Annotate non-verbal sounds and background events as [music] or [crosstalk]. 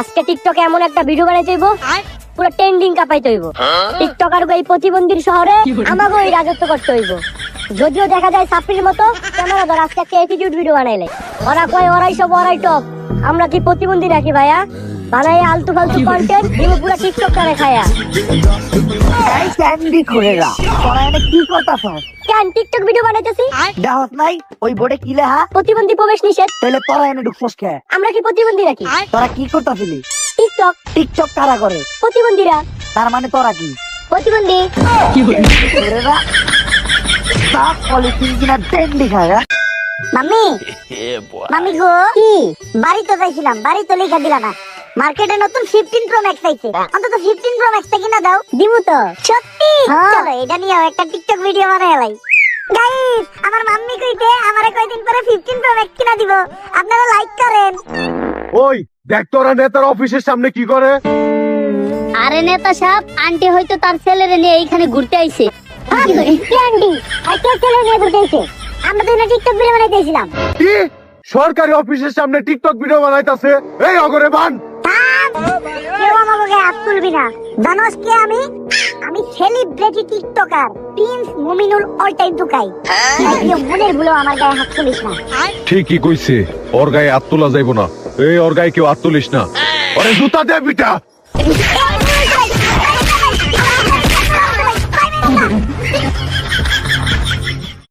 আজকে টিকটকে এমন একটা ভিডিও বানাই তৈব পুরো ট্রেন্ডিং কাপাই তৈব টিকটকার এই প্রতিবন্ধীর শহরে আমাকে ওই রাজত্ব করতে হইব। যদিও দেখা যায় সাপ্রির মতো ক্যামেরা ধর আজকে একটা অ্যাটিটিউড ভিডিও বানাইলে। ওরা কয় ওরাই সব ওরাই টপ। আমরা কি প্রতিবন্ধী নাকি ভাইয়া? বানাই আলতু ফালতু কন্টেন্ট দিব পুরো টিকটকটারে খায়া। এই ক্যান্ডি খুলেরা তোরা এনে কি করতাছ? কেন টিকটক ভিডিও বানাইতেছি? দেহত নাই? ওই বোর্ডে কি লেখা? প্রতিবন্ধী প্রবেশ নিষেধ। তাহলে তোরা এনে ঢুকছস কে? আমরা কি প্রতিবন্ধী নাকি? তোরা কি করতাছিলি? টিকটক টিকটক কারা করে? প্রতিবন্ধীরা। তার মানে তোরা কি? প্রতিবন্ধী। খুলেরা সাপ পলিথিন কিনা ট্যান্ডি খায় হ্যাঁ? মাম্মি। [laughs] মাম্মি গো। কি? বাড়ি তো যাইছিলাম বাড়ি তো লেখা দিলা না। মার্কেটে নতুন 15 প্রো ম্যাক্স আইছে। অন্তত 15 প্রো ম্যাক্স কিনা দাও। দিমু তো। সত্যি? চলো এটা নিয়ে একটা টিকটক ভিডিও বানাই লাই। গাইস আমার মাম্মি কইতে আমারে কয়দিন পরে 15 প্রো ম্যাক্স কিনা দিব। আপনারা লাইক করেন। ওই দেখ তোরা নেতার অফিসের সামনে কি করে? আরে নেতা সাহেব আন্টি হয়তো তার ছেলেরে নিয়ে এইখানে ঘুরতে আইছে। কি আন্টি? আর কে চলে নিয়ে ঘুরতেছে আমরা তো টিকটক ভিডিও বানাইতেছিলাম। কি? সরকারি অফিসের সামনে টিকটক ভিডিও বানাইতাছে? এই অগরে বান! কেউ আমাকে হাত তুলবি না। জানোস কে আমি? আমি celebrity TikToker prince Muminul all time Tukai কেউ মনের ভুলো আমার গায়ে হাত তুলিস না। ঠিকই কইছে ওর গায়ে হাত তোলা যাইব না। এই ওর গায়ে কেউ হাত তুলিস না। ওরে জুতা দে বিটা!